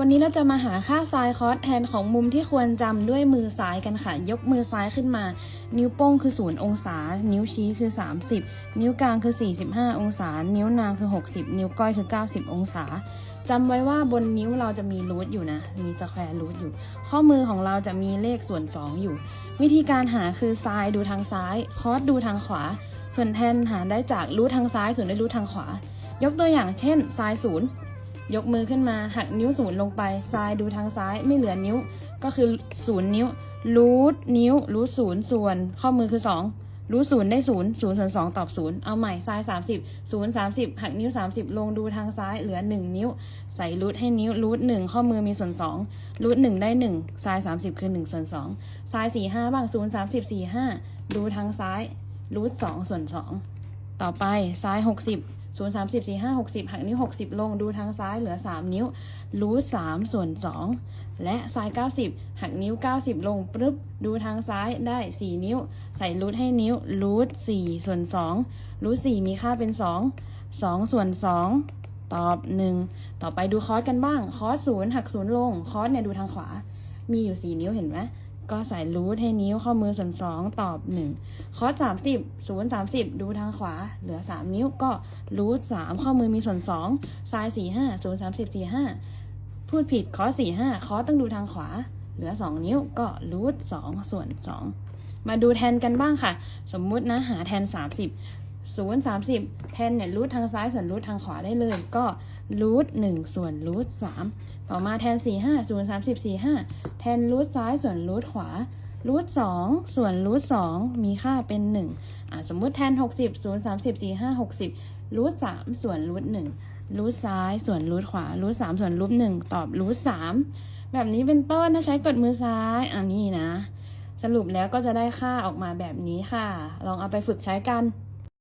วันนี้เราจะมาหาค่าไซน์คอสแทนของมุมที่ควรจำด้วยมือซ้ายกันค่ะ ยกมือซ้ายขึ้นมา นิ้วโป้งคือ 0 องศา นิ้วชี้คือ 30 นิ้วกลางคือ 45 องศา นิ้วนางคือ 60 นิ้วก้อยคือ 90 องศาจำไว้ว่าบนนิ้วเราจะมีรูทอยู่นะ มีสแควร์รูทอยู่ ข้อมือของเราจะมีเลขส่วน 2 อยู่ วิธีการหาคือไซน์ดูทางซ้าย คอสดูทางขวา ส่วนแทนหาได้จากรูททางซ้ายส่วนได้รูททางขวา ยกตัวอย่างเช่นไซน์ศูน ยกมือขึ้นมาหักนิ้วศูนย์ลงไป ซ้ายดูทางซ้ายไม่เหลือนิ้ว ก็คือศูนย์นิ้วรูทนิ้วรูทศูนย์ส่วน ข้อมือคือสองรูทศูนย์ได้ศูนย์ศูนย์ส่วนสองตอบศูนย์เอาใหม่ซ้ายสามสิบศูนย์สามสิบหักนิ้วสามสิบลงดูทางซ้ายเหลือหนึ่งนิ้ว ใส่รูทให้นิ้วรูทหนึ่งข้อมือมีส่วนสองรูทหนึ่งได้หนึ่งซ้ายสามสิบคือหนึ่งส่วนสองซ้ายสี่ห้าบ้างศูนย์สามสิบสี่ห้าดูทางซ้ายรูทสองส่วนสอง ต่อไปซ้ายหกสิบศูนย์สามสิบสี่ห้าหกสิบหักนิ้วหกสิบลงดูทางซ้ายเหลือสามนิ้ว รูทสามส่วนสองและซ้ายเก้าสิบหักนิ้วเก้าสิบลงปึ๊บดูทางซ้ายได้สี่นิ้ว ใส่รูทให้นิ้ว รูทสี่ส่วนสองรูทสี่มีค่าเป็นสองสองส่วนสองตอบหนึ่งต่อไปดูคอสกันบ้าง คอสศูนย์หักศูนย์ลง คอสเนี่ยดูทางขวา มีอยู่สี่นิ้วเห็นไหม ก็ใส่รูทให้นิ้วข้อมือส่วนสองตอบหนึ่งคอสสามสิบศูนย์สามสิบดูทางขวา เหลือสามนิ้วก็รูทสามข้อมือมีส่วนสองซ้ายสี่ห้าศูนย์สามสิบสี่ห้าพูดผิดคอสสี่ห้าคอสต้องดูทางขวา เหลือสองนิ้วก็รูทสองส่วนสองมาดูแทนกันบ้างค่ะ สมมุตินะหาแทนสามสิบศูนย์สามสิบแทนเนี่ยรูททางซ้ายส่วนรูททางขวาได้เลยก็ รูทหนึ่งส่วนรูทสามต่อมาแทนสี่ห้าศูนย์สามสิบสี่ห้าแทนรูทซ้ายส่วนรูทขวารูทสองส่วนรูทสองมีค่าเป็นหนึ่งอะสมมุติแทนหกสิบศูนย์สามสิบสี่ห้าหกสิบรูทสามส่วนรูทหนึ่งรูทซ้ายส่วนรูทขวารูทสามส่วนรูทหนึ่งตอบรูทสามแบบนี้เป็นต้นถ้าใช้กดมือซ้ายอันนี้นะ สรุปแล้วก็จะได้ค่าออกมาแบบนี้ค่ะ ลองเอาไปฝึกใช้กัน